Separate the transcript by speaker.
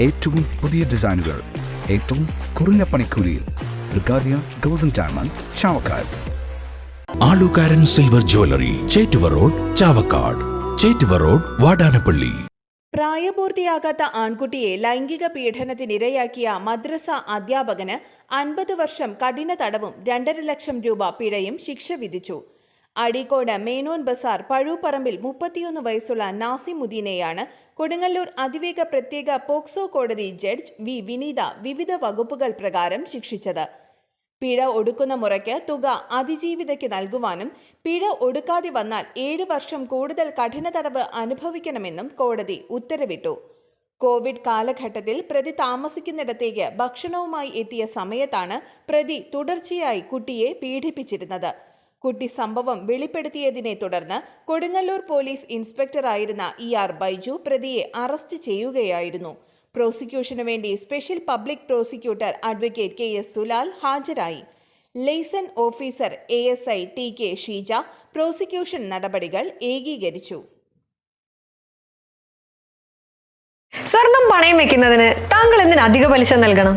Speaker 1: ഏറ്റവും പുതിയ ഡിസൈനുകൾ ഏറ്റവും കുറഞ്ഞ പണിക്കൂലിയിൽ. ബ്രിഗാദിയ golden diamond Chavakkad.
Speaker 2: Alukaran silver jewellery Chettuva road Chavakkad. Chettuva road Vadanappally.
Speaker 3: പ്രായപൂർത്തിയാകാത്ത ആൺകുട്ടിയെ ലൈംഗിക പീഡനത്തിനിരയാക്കിയ മദ്രസ അധ്യാപകന് അൻപത് വർഷം കഠിന തടവും രണ്ടര ലക്ഷം രൂപ പിഴയും ശിക്ഷ വിധിച്ചു. അഴീക്കോട് മേനോൻ ബസാർ പഴൂപ്പറമ്പിൽ മുപ്പത്തിയൊന്ന് വയസ്സുള്ള നാസിമുദ്ദീനെയാണ് കൊടുങ്ങല്ലൂർ അതിവേഗ പ്രത്യേക പോക്സോ കോടതി ജഡ്ജ് വി വിനീത വിവിധ വകുപ്പുകൾ പ്രകാരം ശിക്ഷിച്ചത്. പിഴ ഒടുക്കുന്ന മുറയ്ക്ക് തുക അതിജീവിതയ്ക്ക് നൽകുവാനും പിഴ ഒടുക്കാതെ വന്നാൽ ഏഴ് വർഷം കൂടുതൽ കഠിന തടവ് അനുഭവിക്കണമെന്നും കോടതി ഉത്തരവിട്ടു. കോവിഡ് കാലഘട്ടത്തിൽ പ്രതി താമസിക്കുന്നിടത്തേക്ക് ഭക്ഷണവുമായി എത്തിയ സമയത്താണ് പ്രതി തുടർച്ചയായി കുട്ടിയെ പീഡിപ്പിച്ചിരുന്നത്. കുട്ടി സംഭവം വെളിപ്പെടുത്തിയതിനെ തുടർന്ന് കൊടുങ്ങല്ലൂർ പോലീസ് ഇൻസ്പെക്ടറായിരുന്ന ഇ ആർ ബൈജു പ്രതിയെ അറസ്റ്റ് ചെയ്യുകയായിരുന്നു. പ്രോസിക്യൂഷനു വേണ്ടി special public prosecutor advocate K S Sulal ഹാജരായി. Liaison officer A S I T K Sheeja prosecution നടപടികൾ ഏകീകരിച്ചു.
Speaker 4: സ്വർണം പണയം വെക്കുന്നതിന് താങ്കൾ എന്തിന് അധിക പലിശ നൽകണം?